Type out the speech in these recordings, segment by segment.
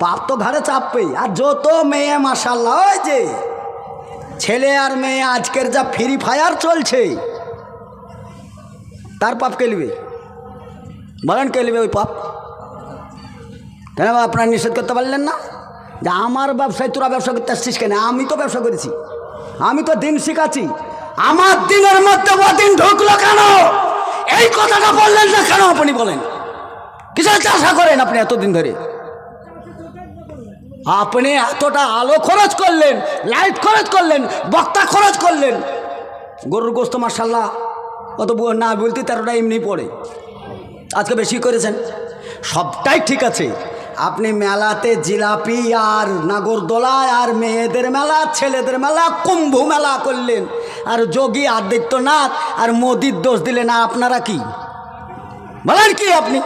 পাপ তো ঘাড়ে চাপবেই, আর যত মেয়ে মাসাল্লাহ ওই যে। ছেলে আর মেয়ে, আজকের যা ফ্রি ফায়ার চলছে। তার পাপ কে লিবে? বলেন কে লিবে ওই পাপ? কেন আপনারা নিষেধ করতে পারলেন না? যে আমার ব্যবসায় তোরা ব্যবসা করতে আসছিস কেন? আমি তো ব্যবসা করেছি। আমি তো দিন শিখাচ্ছি। আমার দিনের মধ্যে দিন ঢুকলো কেন? এই কথাটা বললেন না কেন আপনি বলেন? কিসের আশা করেন আপনি এতদিন ধরে? আপনি এতটা আলো খরচ করলেন লাইট খরচ করলেন, বক্তা খরচ করলেন। গরুর গোস্ত মার্শাল্লাহ অত না বলতে তেরোটা এমনি পড়ে। আজকে বেশি করেছেন। সবটাই ঠিক আছে। আপনি মেলাতে জিলাপি আর নাগরদোলায় আর মেয়েদের মেলা, ছেলেদের মেলা, কুম্ভ মেলা করলেন। আর যোগী আদিত্যনাথ আর মোদির দোষ দিলেন। আপনারা কি? বলেন কি আপনি?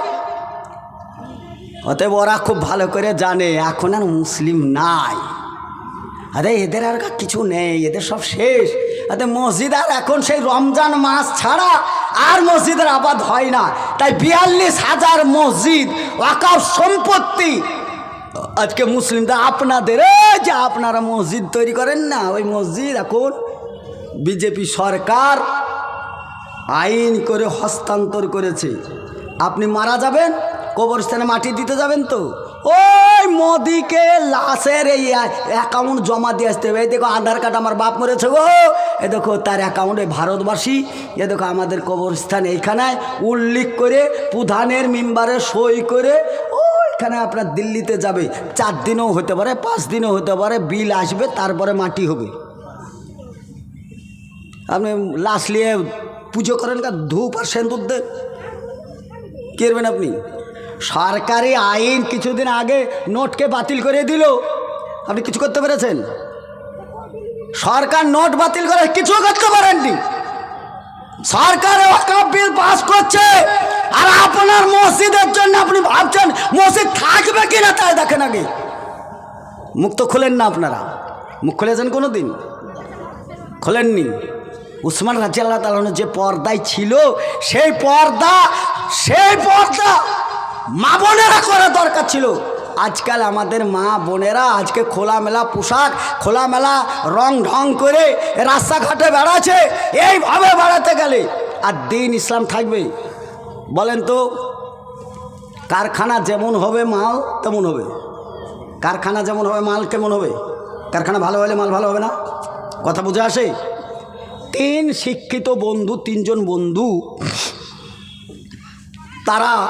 অতএব ওরা খুব ভালো করে জানে, এখন আর মুসলিম নাই। আরে এদের আর কিছু নেই, এদের সব শেষ। আরে মসজিদ আর এখন সেই রমজান মাস ছাড়া আর মসজিদের আবাদ হয় না। তাই বিয়াল্লিশ হাজার মসজিদ, ওয়াকাফ সম্পত্তি। আজকে মুসলিমরা আপনাদের যে আপনারা মসজিদ তৈরি করেন না, ওই মসজিদ এখন বিজেপি সরকার আইন করে হস্তান্তর করেছে। আপনি মারা যাবেন কবরস্থানে মাটি দিতে যাবেন তো? ওই মোদিকে লাশের এই অ্যাকাউন্ট জমা দিয়ে আসতে হবে। এই দেখো আধার কার্ড আমার বাপ মরেছে গো। এ দেখো তার অ্যাকাউন্টে ভারতবাসী। এ দেখো আমাদের কবরস্থান এইখানে উল্লেখ করে প্রধানের মেম্বারে সই করে ওইখানে আপনার দিল্লিতে যাবে। চার দিনও হতে পারে, পাঁচ দিনও হতে পারে, বিল আসবে, তারপরে মাটি হবে। আপনি লাশ নিয়ে পুজো করেন কা? ধূপ আর সেন্দুর দেন আপনি? সরকারি আইন কিছুদিন আগে নোটকে বাতিল করে দিল। আপনি কিছু করতে পেরেছেন? সরকার নোট বাতিল করে কিছু করতে পারেননি। সরকার বিল পাস করছে। আর আপনার মসজিদের জন্য আপনি ভাবছেন, মসজিদ থাকবে কিনা তাই দেখেন আগে। মুখ তো খোলেন না আপনারা। মুখ খুলেছেন কোনো দিন খোলেননি। উসমান রাজি আল্লাহ তালানোর যে পর্দায় ছিল, সেই পর্দা সেই পর্দা মা বোনেরা করা দরকার ছিল। আজকাল আমাদের মা বোনেরা আজকে খোলামেলা পোশাক, খোলামেলা রং ঢং করে রাস্তাঘাটে বেড়াচ্ছে, এইভাবে বেড়াতে গেলে। আর দিন ইসলাম থাকবে। বলেন তো, কারখানা যেমন হবে মাল, তেমন হবে। কারখানা যেমন হবে মাল কেমন হবে। কারখানা ভালো হলে মাল ভালো হবে না? কথা বুঝে আসে? তিন শিক্ষিত বন্ধু, তিনজন বন্ধু, তারা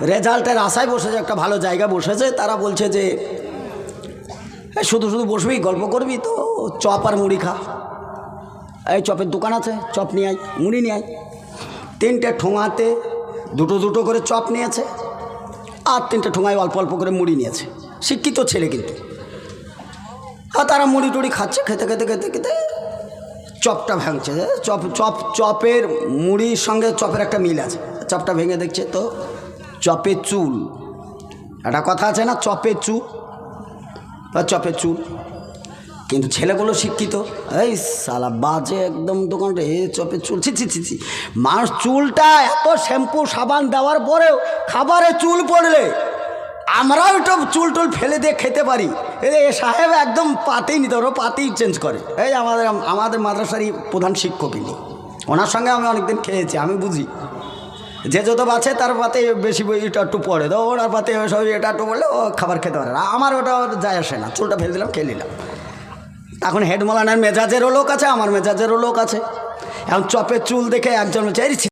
রেজাল্টের আশায় বসেছে একটা ভালো জায়গা বসেছে। তারা বলছে যে "এ, শুধু শুধু বসবি গল্প করবি তো চপ আর মুড়ি খা। এই চপের দোকান আছে চপ নিয়ে আয় মুড়ি নিয়ে আয়। তিনটে ঠোঙাতে দুটো দুটো করে চপ নিয়েছে আর তিনটে ঠোঙায় অল্প অল্প করে মুড়ি নিয়েছে। শিক্ষিত ছেলে কিন্তু। আর তারা মুড়ি টুড়ি খাচ্ছে খেতে খেতে খেতে খেতে চপটা ভাঙছে। চপ চপ চপের মুড়ির সঙ্গে চপের একটা মিল আছে। চপটা ভেঙে দেখছে তো চপের চুল। একটা কথা আছে না চপের চুল? বা চপের চুল। কিন্তু ছেলেগুলো শিক্ষিত। এই সালা বাজে একদম দোকানটা, এ চপের চুল। ছি ছি ছি ছি। চুলটা এত শ্যাম্পু, সাবান দেওয়ার পরেও খাবারে চুল পড়লে আমরাও একটু চুল টুল ফেলে দিয়ে খেতে পারি। এ সাহেব একদম পাতেই নিতে পারো পাতেই চেঞ্জ করে। এই আমাদের আমাদের মাদ্রাসারই প্রধান শিক্ষক ইনি। ওনার সঙ্গে আমি অনেকদিন খেয়েছি, আমি বুঝি। যে যত বাঁচে তার পাতে বেশি এটা একটু পড়ে। তো ওনার পাতে সব এটা একটু পড়লে ও খাবার খেতে পারে না। আমার ওটা যায় আসে না। চুলটা ফেলে দিলাম খেয়ে নিলাম। এখন হেডমলানের মেজাজেরও লোক আছে আমার মেজাজেরও লোক আছে। এখন চপের চুল দেখে একজন চাইছি "এই ছি,